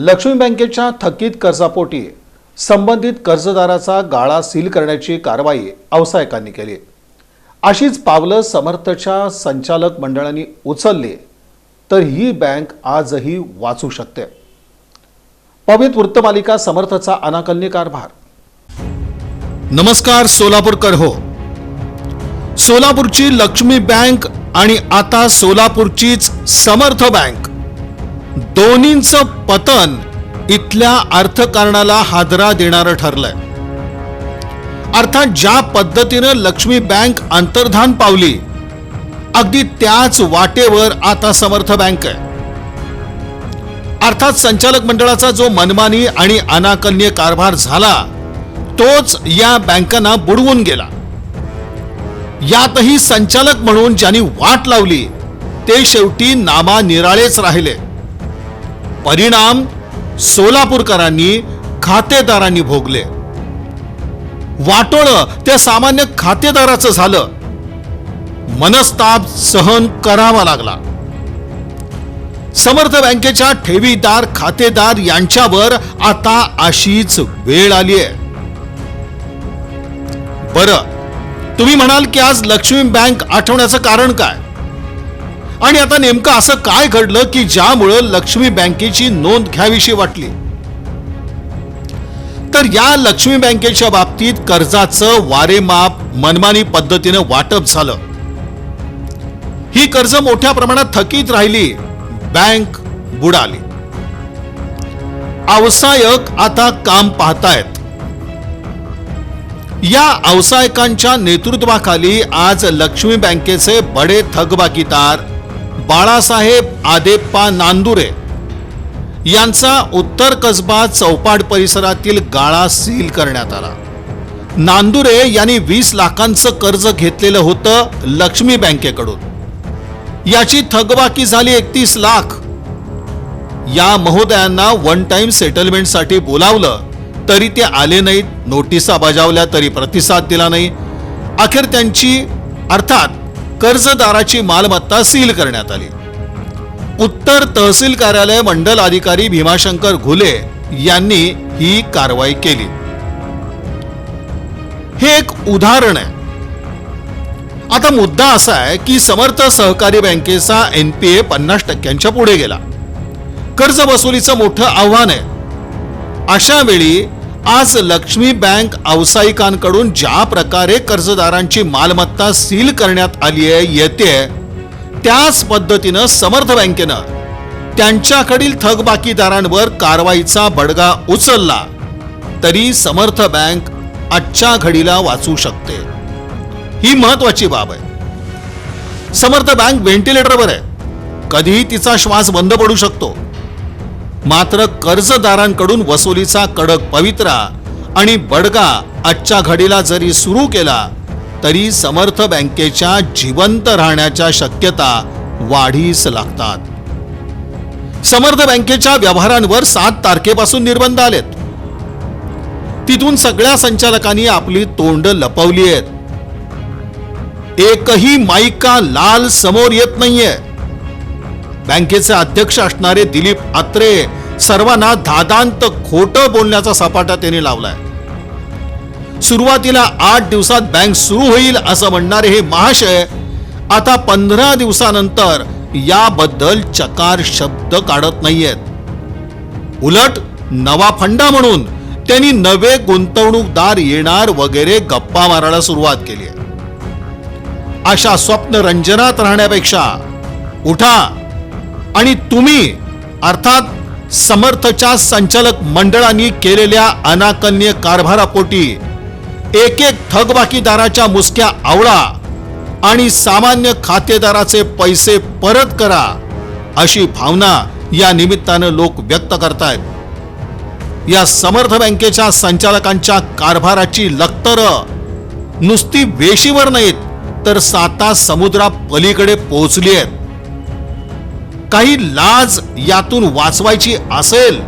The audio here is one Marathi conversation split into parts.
लक्ष्मी बँकेच्या थकीत कर्जापोटी संबंधित कर्जदाराचा गाळा सील करण्याची कारवाई व्यावसायिकांनी केली. अशीच पावलं समर्थच्या संचालक मंडळांनी उचलली तर ही बँक आजही वाचू शकते. पवित वृत्तमालिका समर्थचा अनाकलनी कारभार. नमस्कार सोलापूरकर हो. सोलापूरची लक्ष्मी बँक आणि आता सोलापूरचीच समर्थ बँक. दोन्हींचं पतन इथल्या अर्थकारणाला हादरा देणारं ठरलंय. अर्थात ज्या पद्धतीनं लक्ष्मी बँक अंतर्धान पावली अगदी त्याच वाटेवर आता समर्थ बँक आहे. अर्थात संचालक मंडळाचा जो मनमानी आणि अनाकल्य कारभार झाला तोच या बँकांना बुडवून गेला. यातही संचालक म्हणून ज्यांनी वाट लावली ते शेवटी नामा निराळेच राहिले. परिणाम सोलापूरकरांनी खातेदारांनी भोगले. वाटोळ त्या सामान्य खातेदाराचं झालं. मनस्ताप सहन करावा लागला. समर्थ बँकेच्या ठेवीदार खातेदार यांच्यावर आता अशीच वेळ आली आहे. बरं तुम्ही म्हणाल की आज लक्ष्मी बँक आठवण्याचं कारण काय? आणि आता नेमकं असं काय घडलं की ज्यामुळं लक्ष्मी बँकेची नोंद घ्यावीशी वाटली? तर या लक्ष्मी बँकेच्या बाबतीत कर्जाचं वारेमाप मनमानी पद्धतीनं वाटप झालं. ही कर्ज मोठ्या प्रमाणात थकीत राहिली. बँक बुडाली. अवसायक आता काम पाहतायत. या व्यावसायिकांच्या नेतृत्वाखाली आज लक्ष्मी बँकेचे बडे थकबाकीदार बाळासाहेब आदेप्पा नांदुरे यांचा उत्तर कसबा चौपाट परिसरातील गाळा सील करण्यात आला. नांदुरे यांनी वीस लाखांचं कर्ज घेतलेलं होतं लक्ष्मी बँकेकडून. याची थकबाकी झाली एकतीस लाख. या महोदयांना वन टाइम सेटलमेंटसाठी बोलावलं तरी ते आले नाहीत. नोटिसा बजावल्या तरी प्रतिसाद दिला नाही. अखेर त्यांची अर्थात कर्जदाराची मालमत्ता सील करण्यात आली. उत्तर तहसील कार्यालय मंडल अधिकारी भीमाशंकर घुले यांनी ही कारवाई केली. हे एक उदाहरण आहे. आता मुद्दा असा आहे की समर्थ सहकारी बँकेचा एनपीए पन्नास टक्क्यांच्या पुढे गेला. कर्ज वसुलीचं मोठं आव्हान आहे. अशा वेळी आज लक्ष्मी बँक व्यावसायिकांकडून ज्या प्रकारे कर्जदारांची मालमत्ता सील करण्यात आली आहे येते त्याच पद्धतीनं समर्थ बँकेनं त्यांच्याकडील थकबाकीदारांवर कारवाईचा बडगा उचलला तरी समर्थ बँक आजच्या घडीला वाचू शकते. ही महत्वाची बाब आहे. समर्थ बँक व्हेंटिलेटरवर आहे. कधीही तिचा श्वास बंद पडू शकतो. मात्र कर्जदारांकडून वसुलीचा कडक पवित्रा आणि बडगा आजच्या घडीला जरी सुरू केला तरी समर्थ बँकेच्या जिवंत राहण्याच्या शक्यता वाढीस लागतात. समर्थ बँकेच्या व्यवहारांवर सात तारखेपासून निर्बंध आलेत. तिथून सगळ्या संचालकांनी आपली तोंड लपवली आहेत. एकही माईका लाल समोर येत नाहीये. बँकेचे अध्यक्ष असणारे दिलीप आत्रे सर्वांना धादांत खोटं बोलण्याचा सपाटा त्यांनी लावलाय. सुरुवातीला आठ दिवसात बँक सुरू होईल असं म्हणणारे हे महाशय आता पंधरा दिवसानंतर याबद्दल चकार शब्द काढत नाहीयेत. उलट नवा फंडा म्हणून त्यांनी नवे गुंतवणूकदार येणार वगैरे गप्पा मारायला सुरुवात केली आहे. अशा स्वप्न रंजनात राहण्यापेक्षा उठा आणि तुम्ही अर्थात समर्थच्या संचालक मंडळांनी केलेल्या अनाकन्य कारभारापोटी एक एक थकबाकीदाराच्या मुसक्या आवळा आणि सामान्य खातेदाराचे पैसे परत करा अशी भावना या निमित्तानं लोक व्यक्त करतायत. या समर्थ बँकेच्या संचालकांच्या कारभाराची लक्तर नुसती वेशीवर नाहीत तर साता समुद्रा पलीकडे पोहोचली आहेत. काही लाज यातून वाचवायची असेल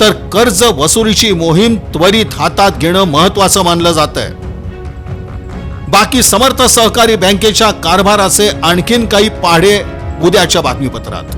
तर कर्ज वसुलीची मोहीम त्वरित हातात घेणं महत्वाचं मानलं जात आहे बाकी समर्थ सहकारी बँकेच्या कारभाराचे आणखीन काही पाढे उद्याच्या बातमीपत्रात.